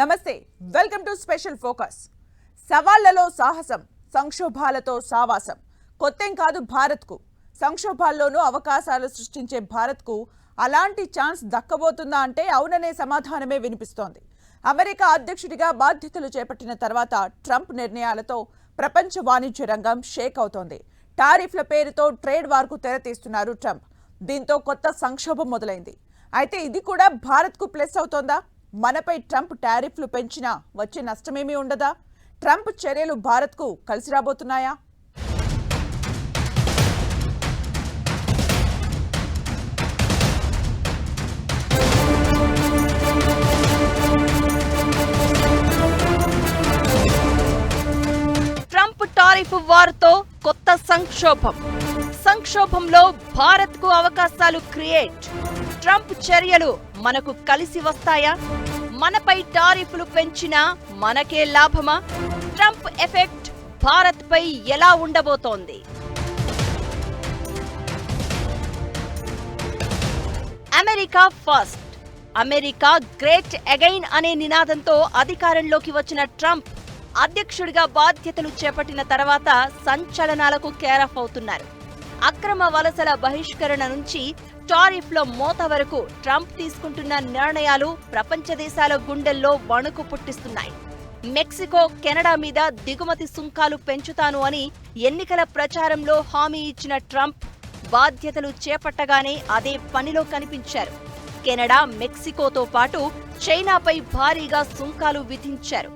నమస్తే welcome to special focus. సవాళ్ళలో సాహసం సంక్షోభాలతో సావాసం. కొత్తేం కాదు భారత్కు. సంక్షోభాల్లోనూ అవకాశాలు సృష్టించే భారత్కు అలాంటి ఛాన్స్ దక్కబోతుందా అంటే అవుననే సమాధానమే వినిపిస్తోంది. అమెరికా అధ్యక్షుడిగా బాధ్యతలు చేపట్టిన తర్వాత ట్రంప్ నిర్ణయాలతో ప్రపంచ వాణిజ్య రంగం షేక్ అవుతోంది. టారిఫ్ల పేరుతో ట్రేడ్ వార్కు తెరతీస్తున్నారు ట్రంప్. దీంతో కొత్త సంక్షోభం మొదలైంది. అయితే ఇది కూడా భారత్కు ప్లస్ అవుతోందా? మనపై ట్రంప్ టారిఫ్లు పెంచినా వచ్చే నష్టమేమీ ఉండదా? ట్రంప్ చర్యలు భారత్కు కలిసి రాబోతున్నాయా? ట్రంప్ టారిఫ్ వార్తో కొత్త సంక్షోభం. సంక్షోభంలో భారత్కు అవకాశాలు క్రియేట్. ట్రంప్ చర్యలు మనకు కలిసి వస్తాయా? మనపై టారిఫ్లు పెంచినా మనకే లాభమా? ట్రంప్ ఎఫెక్ట్ భారత్ పై ఎలా ఉండబోతోంది? America first. America great again అనే నినాదంతో అధికారంలోకి వచ్చిన ట్రంప్ అధ్యక్షుడిగా బాధ్యతలు చేపట్టిన తర్వాత సంచలనాలకు కేరఫ్ అవుతున్నారు. అక్రమ వలసల బహిష్కరణ నుంచి టారిఫ్లో మోత వరకు ట్రంప్ తీసుకుంటున్న నిర్ణయాలు ప్రపంచ దేశాల గుండెల్లో వణుకు పుట్టిస్తున్నాయి. మెక్సికో కెనడా మీద దిగుమతి సుంకాలు పెంచుతాను అని ఎన్నికల ప్రచారంలో హామీ ఇచ్చిన ట్రంప్ బాధ్యతలు చేపట్టగానే అదే పనిలో కనిపించారు. కెనడా మెక్సికోతో పాటు చైనాపై భారీగా సుంకాలు విధించారు.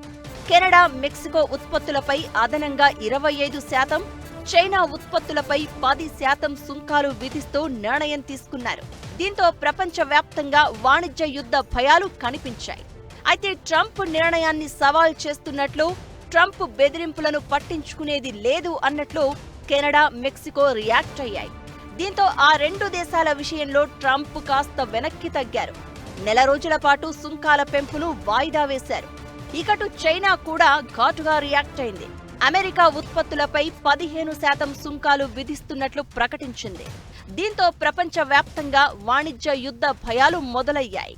కెనడా మెక్సికో ఉత్పత్తులపై అదనంగా ఇరవై ఐదు శాతం చైనా ఉత్పత్తులపై పది శాతం సుంకాలు విధిస్తూ నిర్ణయం తీసుకున్నారు. దీంతో ప్రపంచవ్యాప్తంగా వాణిజ్య యుద్ధ భయాలు కనిపించాయి. అయితే ట్రంప్ నిర్ణయాన్ని సవాల్ చేస్తున్నట్లు ట్రంప్ బెదిరింపులను పట్టించుకునేది లేదు అన్నట్లు కెనడా మెక్సికో రియాక్ట్ అయ్యాయి. దీంతో ఆ రెండు దేశాల విషయంలో ట్రంప్ కాస్త వెనక్కి తగ్గారు. నెల రోజుల పాటు సుంకాల పెంపును వాయిదా వేశారు. ఇకటు చైనా కూడా ఘాటుగా రియాక్ట్ అయింది. అమెరికా ఉత్పత్తులపై పదిహేను శాతం సుంకాలు విధిస్తున్నట్లు ప్రకటించింది. దీంతో ప్రపంచవ్యాప్తంగా వాణిజ్య యుద్ధ భయాలు మొదలయ్యాయి.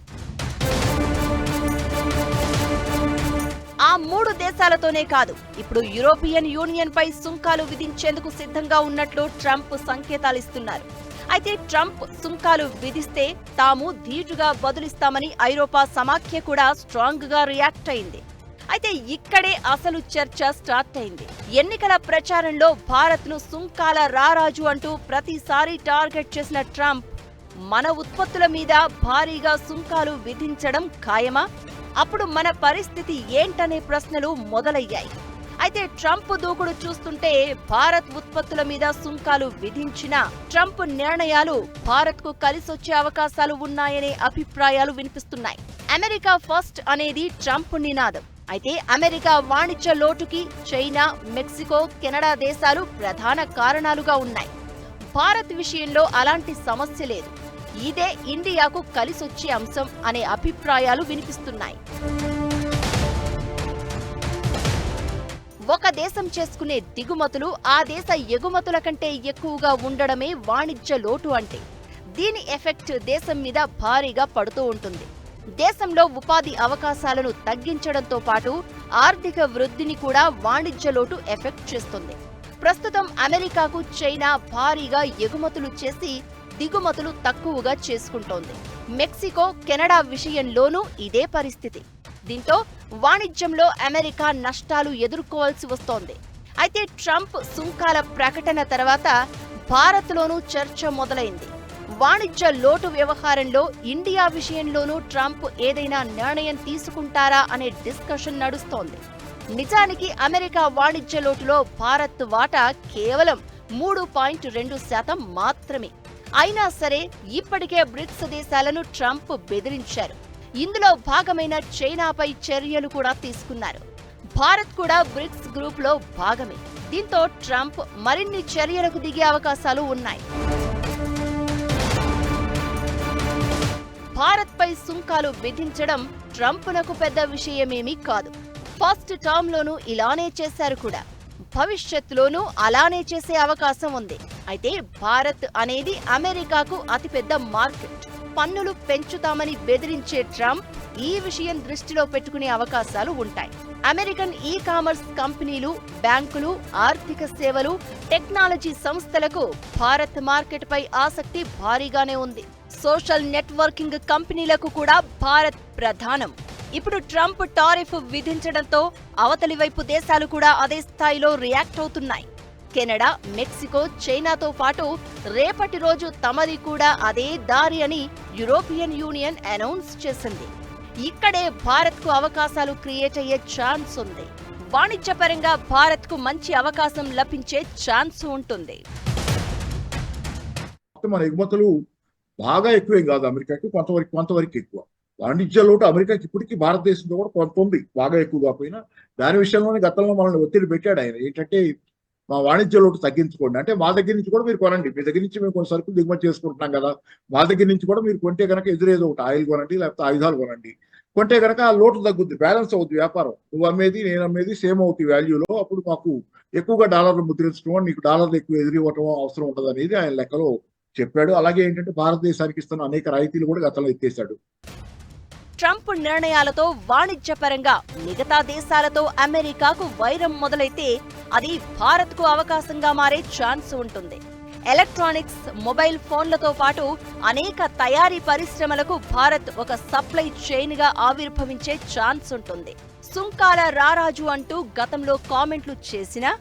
ఆ మూడు దేశాలతోనే కాదు ఇప్పుడు యూరోపియన్ యూనియన్ పై సుంకాలు విధించేందుకు సిద్ధంగా ఉన్నట్లు ట్రంప్ సంకేతాలిస్తున్నారు అయితే ట్రంప్ సుంకాలు విధిస్తే తాము ధీటుగా బదులిస్తామని ఐరోపా సమాఖ్య కూడా స్ట్రాంగ్గా రియాక్ట్ అయింది. అయితే ఇక్కడే అసలు చర్చ స్టార్ట్ అయింది. ఎన్నికల ప్రచారంలో భారత్ను సుంకాల రారాజు అంటూ ప్రతిసారి టార్గెట్ చేసిన ట్రంప్ మన ఉత్పత్తుల మీద భారీగా సుంకాలు విధించడం ఖాయమా? అప్పుడు మన పరిస్థితి ఏంటనే ప్రశ్నలు మొదలయ్యాయి. అయితే ట్రంప్ దూకుడు చూస్తుంటే భారత్ ఉత్పత్తుల మీద సుంకాలు విధించిన ట్రంప్ నిర్ణయాలు భారత్కు కలిసొచ్చే అవకాశాలు ఉన్నాయనే అభిప్రాయాలు వినిపిస్తున్నాయి. అమెరికా ఫస్ట్ అనేది ట్రంప్ నినాదం. అయితే అమెరికా వాణిజ్య లోటుకి చైనా మెక్సికో కెనడా దేశాలు ప్రధాన కారణాలుగా ఉన్నాయి. భారత్ విషయంలో అలాంటి సమస్య లేదు. ఇదే ఇండియాకు కలిసొచ్చే అంశం అనే అభిప్రాయాలు వినిపిస్తున్నాయి. ఒక దేశం చేసుకునే దిగుమతులు ఆ దేశ ఎగుమతుల కంటే ఎక్కువగా ఉండడమే వాణిజ్య లోటు అంటే. దీని ఎఫెక్ట్ దేశం మీద భారీగా పడుతూ ఉంటుంది. దేశంలో ఉపాధి అవకాశాలను తగ్గించడంతో పాటు ఆర్థిక వృద్ధిని కూడా వాణిజ్య లోటు ఎఫెక్ట్ చేస్తుంది. ప్రస్తుతం అమెరికాకు చైనా భారీగా ఎగుమతులు చేసి దిగుమతులు తక్కువగా చేసుకుంటోంది. మెక్సికో కెనడా విషయంలోనూ ఇదే పరిస్థితి. దీంతో వాణిజ్యంలో అమెరికా నష్టాలు ఎదుర్కోవాల్సి వస్తోంది. అయితే ట్రంప్ సుంకాల ప్రకటన తర్వాత భారత్లోనూ చర్చ మొదలైంది. వాణిజ్య లోటు వ్యవహారంలో ఇండియా విషయంలోనూ ట్రంప్ ఏదైనా నిర్ణయం తీసుకుంటారా అనే డిస్కషన్ నడుస్తోంది. నిజానికి అమెరికా వాణిజ్య లోటులో భారత్ వాటా కేవలం మూడు పాయింట్ రెండు శాతం మాత్రమే. అయినా సరే ఇప్పటికే బ్రిక్స్ దేశాలను ట్రంప్ బెదిరించారు. ఇందులో భాగమైన చైనాపై చర్యలు కూడా తీసుకున్నారు. భారత్ కూడా బ్రిక్స్ గ్రూప్లో భాగమే. దీంతో ట్రంప్ మరిన్ని చర్యలకు దిగే అవకాశాలు ఉన్నాయి. భారత్పై సుంకాలు విధించడం ట్రంప్నకు పెద్ద విషయమేమీ కాదు. ఫస్ట్ టర్మ్లోనూ ఇలానే చేశారు కూడా. భవిష్యత్తులోనూ అలానే చేసే అవకాశం ఉంది. అయితే భారత్ అనేది అమెరికాకు అతిపెద్ద మార్కెట్. పన్నులు పెంచుతామని బెదిరించే ట్రంప్ ఈ విషయం దృష్టిలో పెట్టుకునే అవకాశాలు ఉంటాయి. అమెరికన్ ఈ కామర్స్ కంపెనీలు బ్యాంకులు ఆర్థిక సేవలు టెక్నాలజీ సంస్థలకు భారత్ మార్కెట్పై ఆసక్తి భారీగానే ఉంది. సోషల్ నెట్వర్కింగ్ కంపెనీలకు కూడా భారత్ ప్రధానం. ఇప్పుడు ట్రంప్ టారిఫ్ విధించడంతో అవతలి వైపు దేశాలు కూడా అదే స్థాయిలో రియాక్ట్ అవుతున్నాయి. కెనడా మెక్సికో చైనాతో పాటు రేపటి రోజు తమది కూడా అదే దారి అని యూరోపియన్ యూనియన్ అనౌన్స్ చేసింది. ఇక్కడే భారత్కు అవకాశాలు క్రియేట్ అయ్యే ఛాన్స్ ఉంది. వాణిజ్యపరంగా భారత్కు మంచి అవకాశం లభించే ఛాన్స్ ఉంటుంది. మన ఎగుమతులు బాగా ఎక్కువేం కాదు అమెరికాకి కొంతవరకు కొంతవరకు ఎక్కువ. వాణిజ్య లోటు అమెరికాకి ఇప్పటికీ భారతదేశంలో కూడా కొంత ఉంది బాగా ఎక్కువ కాకపోయినా దాని విషయంలోనే గతంలో మనల్ని ఒత్తిడి పెట్టాడు ఆయన. ఏంటంటే మా వాణిజ్య లోటు తగ్గించుకోండి. అంటే మా దగ్గర నుంచి కూడా మీరు కొనండి. మీ దగ్గర నుంచి మేము కొన్ని సరుకులు దిగుమతి చేసుకుంటున్నాం కదా మా దగ్గర నుంచి కూడా మీరు కొంటే కనుక ఎదురేదో ఒకటి ఆయిల్ కొనండి లేకపోతే ఆయుధాలు కొనండి. కొంటే కనుక ఆ లోటు తగ్గుద్ది బ్యాలెన్స్ అవుద్ది వ్యాపారం. నువ్వు అమ్మేది నేను అమ్మేది సేమ్ అవుతుంది వాల్యూలో. అప్పుడు మాకు ఎక్కువగా డాలర్లు ముద్రించడం నీకు డాలర్లు ఎక్కువ ఎదురివ్వటం అవసరం ఉండదు అనేది ఆయన లెక్కలో చెప్పాడు. అలాగే ఏంటంటే భారతదేశానికి ఇస్తున్న అనేక రాయితీలు కూడా గతంలో ఎత్తేసాడు ట్రంప్ నిర్ణయాలతో వాణిజ్యపరంగా మిగతా దేశాలతో అమెరికాకు వైరం మొదలైతే అది భారత్కు అవకాశంగా మారే ఛాన్స్ ఉంటుంది. ఎలక్ట్రానిక్స్ మొబైల్ ఫోన్లతో పాటు అనేక తయారీ పరిశ్రమలకు భారత్ ఒక సప్లై చైన్గా ఆవిర్భవించే ఛాన్స్ ఉంటుంది. సుంకాల రారాజు అంటూ గతంలో కామెంట్లు చేసినా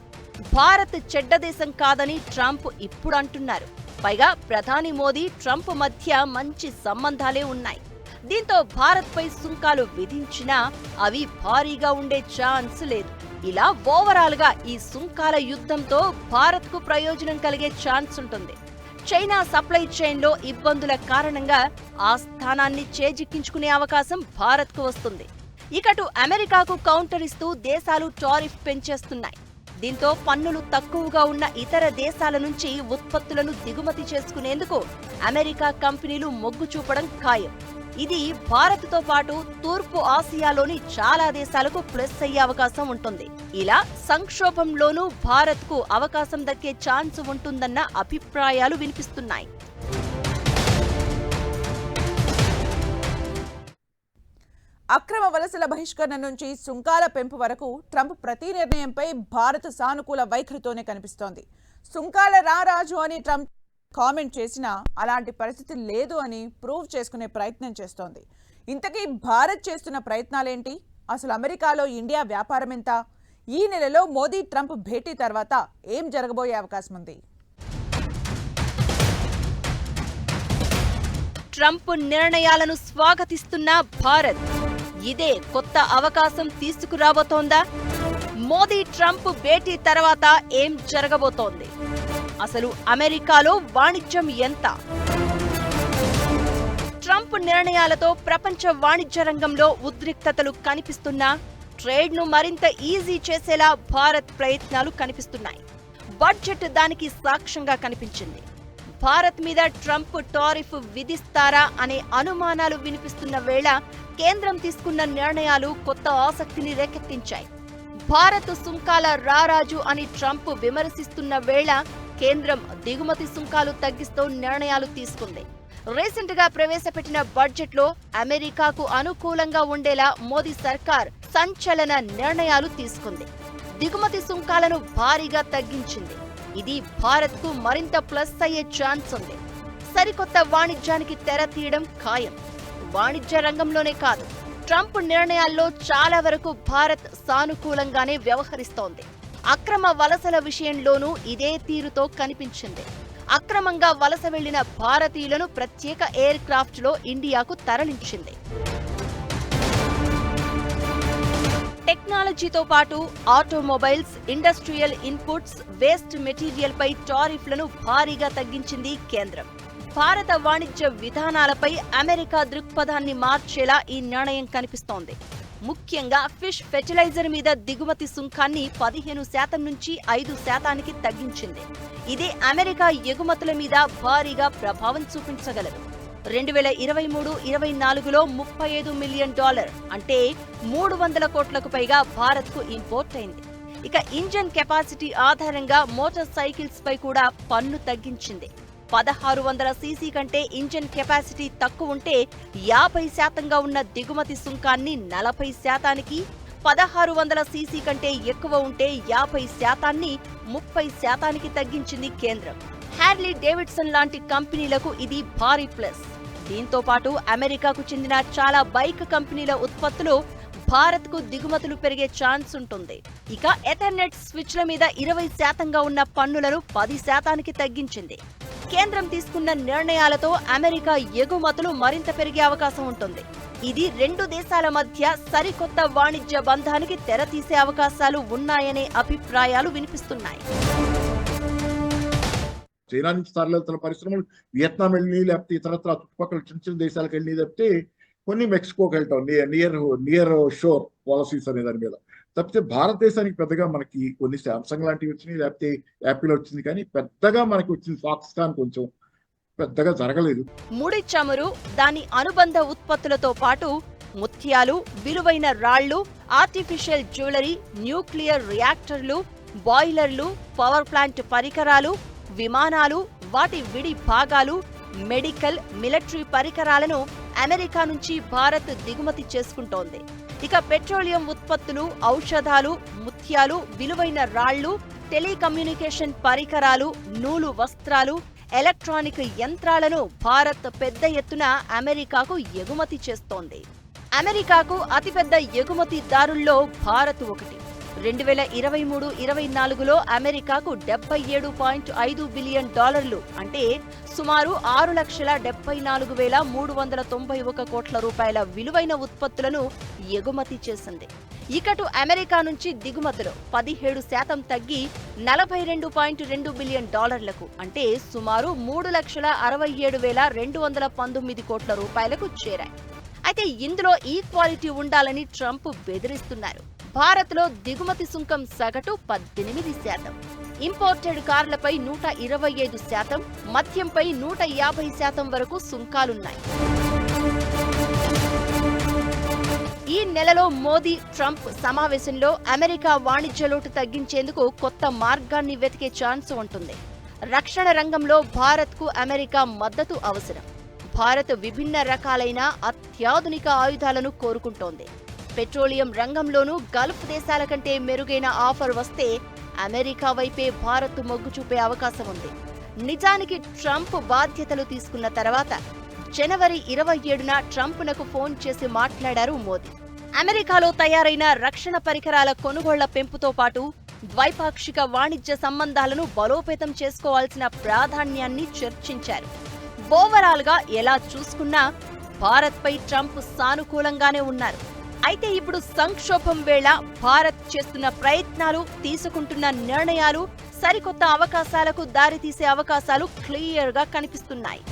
భారత్ చెడ్డ దేశం కాదని ట్రంప్ ఇప్పుడు అంటున్నారు. పైగా ప్రధాని మోదీ ట్రంప్ మధ్య మంచి సంబంధాలే ఉన్నాయి. దీంతో భారత్పై సుంకాలు విధించినా అవి భారీగా ఉండే ఛాన్స్ లేదు. ఇలా ఓవరాల్గా ఈ సుంకాల యుద్ధంతో భారత్కు ప్రయోజనం కలిగే ఛాన్స్ ఉంటుంది. చైనా సప్లై చైన్లో ఇబ్బందుల కారణంగా ఆ స్థానాన్ని చేజిక్కించుకునే అవకాశం భారత్కు వస్తుంది. ఇకటు అమెరికాకు కౌంటర్ ఇస్తూ దేశాలు టారిఫ్ పెంచేస్తున్నాయి. దీంతో పన్నులు తక్కువగా ఉన్న ఇతర దేశాల నుంచి ఉత్పత్తులను దిగుమతి చేసుకునేందుకు అమెరికా కంపెనీలు మొగ్గు చూపడం ఖాయం. ఇది భారత్తో పాటు తూర్పు ఆసియాలోని చాలా దేశాలకు ప్లస్ అయ్యే అవకాశం ఉంటుంది. ఇలా సంక్షోభంలోనూ భారత్కు అవకాశం దక్కే ఛాన్స్ ఉంటుందన్న అభిప్రాయాలు వినిపిస్తున్నాయి. అక్రమ వలసల బహిష్కరణ నుంచి సుంకాల పెంపు వరకు ట్రంప్ ప్రతి నిర్ణయంపై భారత్ సానుకూల వైఖరితోనే కనిపిస్తోంది. సుంకాల రారాజు అని ట్రంప్ కామెంట్ చేసినా అలాంటి పరిస్థితి లేదు అని ప్రూవ్ చేసుకునే ప్రయత్నం చేస్తోంది. ఇంతకీ భారత్ చేస్తున్న ప్రయత్నాలేంటి? అసలు అమెరికాలో ఇండియా వ్యాపారం ఎంత? ఈ నెలలో మోదీ ట్రంప్ భేటీ తర్వాత ఏం జరగబోయే అవకాశం ఉంది? ట్రంప్ నిర్ణయాలను స్వాగతిస్తున్న భారత్. ఇదే కొత్త అవకాశం తీసుకురాబోతోందా? మోదీ ట్రంప్ భేటీ తర్వాత ఏం జరగబోతోంది? అసలు అమెరికాలో వాణిజ్యం ఎంత? ట్రంప్ నిర్ణయాలతో ప్రపంచ వాణిజ్య రంగంలో ఉద్రిక్తతలు కనిపిస్తున్నా ట్రేడ్ను మరింత ఈజీ చేసేలా భారత్ ప్రయత్నాలు కనిపిస్తున్నాయి. బడ్జెట్ దానికి సాక్ష్యంగా కనిపించింది. భారత్ మీద ట్రంప్ టారిఫ్ విధిస్తారా అనే అనుమానాలు వినిపిస్తున్న వేళ కేంద్రం తీసుకున్న నిర్ణయాలు కొత్త ఆసక్తిని రేకెత్తించాయి. భారత్ సుంకాల రారాజు అని ట్రంప్ విమర్శిస్తున్న వేళ కేంద్రం దిగుమతి సుంకాలు తగ్గిస్తూ నిర్ణయాలు తీసుకుంది. రీసెంట్గా ప్రవేశపెట్టిన బడ్జెట్లో అమెరికాకు అనుకూలంగా ఉండేలా మోదీ సర్కార్ సంచలన నిర్ణయాలు తీసుకుంది. దిగుమతి సుంకాలను భారీగా తగ్గించింది. ఇది భారత్కు మరింత ప్లస్ అయ్యే ఛాన్స్ ఉంది. సరికొత్త వాణిజ్యానికి తెర తీయడం ఖాయం. వాణిజ్య రంగంలోనే కాదు ట్రంప్ నిర్ణయాల్లో చాలా వరకు భారత్ సానుకూలంగానే వ్యవహరిస్తోంది. అక్రమ వలసల విషయంలోనూ ఇదే తీరుతో కనిపించింది. అక్రమంగా వలస వెళ్ళిన భారతీయులను ప్రత్యేక ఎయిర్ క్రాఫ్ట్లో ఇండియాకు తరలించింది. టెక్నాలజీతో పాటు automobiles industrial inputs waste material పై టారిఫ్లను భారీగా తగ్గించింది కేంద్రం. భారత వాణిజ్య విధానాలపై అమెరికా దృక్పథాన్ని మార్చేలా ఈ నిర్ణయం కనిపిస్తోంది. ముఖ్యంగా ఫిష్ ఫెర్టిలైజర్ మీద దిగుమతి సుంకాన్ని పదిహేను శాతం నుంచి ఐదు శాతానికి తగ్గించింది. ఇది అమెరికా ఎగుమతుల మీద భారీగా ప్రభావం చూపించగలదు. రెండు వేల ఇరవై మూడు ఇరవై నాలుగులో ముప్పై ఐదు మిలియన్ డాలర్ అంటే మూడు వందల కోట్లకు పైగా భారత్కు ఇంపోర్ట్ అయింది. ఇక ఇంజన్ కెపాసిటీ ఆధారంగా మోటార్ సైకిల్స్ పై కూడా పన్ను తగ్గించింది. పదహారు వందల సీసీ కంటే ఇంజిన్ కెపాసిటీ తక్కువ ఉంటే యాభై శాతంగా ఉన్న దిగుమతి సుంకాన్ని నలభై శాతానికి పదహారు వందల సీసీ కంటే ఎక్కువ ఉంటే యాభై శాతాన్ని ముప్పై శాతానికి తగ్గించింది కేంద్రం. హ్యార్లీ డేవిడ్సన్ లాంటి కంపెనీలకు ఇది భారీ ప్లస్. దీంతో పాటు అమెరికాకు చెందిన చాలా బైక్ కంపెనీల ఉత్పత్తులు భారత్కు దిగుమతులు పెరిగే ఛాన్స్ ఉంటుంది. ఇక ఎథర్నెట్ స్విచ్ల మీద ఇరవై శాతంగా ఉన్న పన్నులను పది శాతానికి తగ్గించింది. కేంద్రం తీసుకున్న నిర్ణయాలతో అమెరికా ఎగుమతులు మరింత పెరిగే అవకాశం ఉంటుంది. ఇది రెండు దేశాల మధ్య సరికొత్త వాణిజ్య బంధానికి తెరతీసే అవకాశాలు ఉన్నాయనే అభిప్రాయాలు వినిపిస్తున్నాయి. చైనా నుంచి తరలితున్న పరిశ్రమలు వియత్నాం వెళ్ళి లేకపోతే ఇతరత్ర చుట్టుపక్కల చిన్న చిన్న దేశాలకు వెళ్ళి తప్పితే కొన్ని మెక్సికోకి వెళ్తాం near near near shore policies అనే దాని మీద. తప్పితే భారతదేశానికి పెద్దగా మనకి కొన్ని శాంసంగ్ లాంటివి వచ్చినాయి లేకపోతే యాపిల్ వచ్చింది కానీ పెద్దగా మనకి వచ్చింది ఫాక్స్కాన్ కొంచెం పెద్దగా జరగలేదు. ముడి చమురు దాని అనుబంధ ఉత్పత్తులతో పాటు ముత్యాలు విలువైన రాళ్ళు ఆర్టిఫిషియల్ జ్యువెలరీ న్యూక్లియర్ రియాక్టర్లు బాయిలర్లు పవర్ ప్లాంట్ పరికరాలు విమానాలు వాటి విడి భాగాలు మెడికల్ మిలిటరీ పరికరాలను అమెరికా నుంచి భారత్ దిగుమతి చేసుకుంటోంది. ఇక పెట్రోలియం ఉత్పత్తులు ఔషధాలు ముత్యాలు విలువైన రాళ్ళు టెలికమ్యూనికేషన్ పరికరాలు నూలు వస్త్రాలు ఎలక్ట్రానిక్ యంత్రాలను భారత్ పెద్ద ఎత్తున అమెరికాకు ఎగుమతి చేస్తోంది. అమెరికాకు అతిపెద్ద ఎగుమతిదారుల్లో భారత్ ఒకటి. రెండు వేల ఇరవై మూడు ఇరవై నాలుగులో అమెరికాకు డెబ్బై ఏడు పాయింట్ ఐదు బిలియన్ డాలర్లు అంటే సుమారు ఆరు లక్షల డెబ్బై నాలుగు వేల మూడు వందల తొంభై ఒక కోట్ల రూపాయల విలువైన ఉత్పత్తులను ఎగుమతి చేసింది. ఇకటు అమెరికా నుంచి దిగుమతులు పదిహేడు శాతం తగ్గి నలభై రెండు పాయింట్ రెండు బిలియన్ డాలర్లకు అంటే సుమారు మూడు లక్షల అరవై ఏడు వేల రెండు వందల పంతొమ్మిది కోట్ల రూపాయలకు చేరాయి. అయితే ఇందులో ఈక్వాలిటీ ఉండాలని ట్రంప్ బెదిరిస్తున్నారు. భారత్లో దిగుమతి సుంకం సగటు పద్దెనిమిది శాతం. ఇంపోర్టెడ్ కార్లపై నూట ఇరవై ఐదు శాతం మద్యంపై నూట యాభై శాతం వరకు సుంకాలున్నాయి. ఈ నెలలో మోదీ ట్రంప్ సమావేశంలో అమెరికా వాణిజ్య లోటు తగ్గించేందుకు కొత్త మార్గాన్ని వెతికే ఛాన్స్ ఉంటుంది. రక్షణ రంగంలో భారత్కు అమెరికా మద్దతు అవసరం. భారత్ విభిన్న రకాలైన అత్యాధునిక ఆయుధాలను కోరుకుంటోంది. పెట్రోలియం రంగంలోనూ గల్ఫ్ దేశాల కంటే మెరుగైన ఆఫర్ వస్తే అమెరికా వైపే భారత్ మొగ్గు చూపే అవకాశం ఉంది. నిజానికి ట్రంప్ బాధ్యతలు తీసుకున్న తర్వాత జనవరి ఇరవై ఏడున ట్రంప్నకు ఫోన్ చేసి మాట్లాడారు మోదీ. అమెరికాలో తయారైన రక్షణ పరికరాల కొనుగోళ్ళ పెంపుతో పాటు ద్వైపాక్షిక వాణిజ్య సంబంధాలను బలోపేతం చేసుకోవాల్సిన ప్రాధాన్యాన్ని చర్చించారు. ఓవరాల్గా ఎలా చూసుకున్నా భారత్పై ట్రంప్ సానుకూలంగానే ఉన్నారు. అయితే ఇప్పుడు సంక్షోభం వేళ భారత్ చేస్తున్న ప్రయత్నాలు తీసుకుంటున్న నిర్ణయాలు సరికొత్త అవకాశాలకు దారితీసే అవకాశాలు క్లియర్గా కనిపిస్తున్నాయి.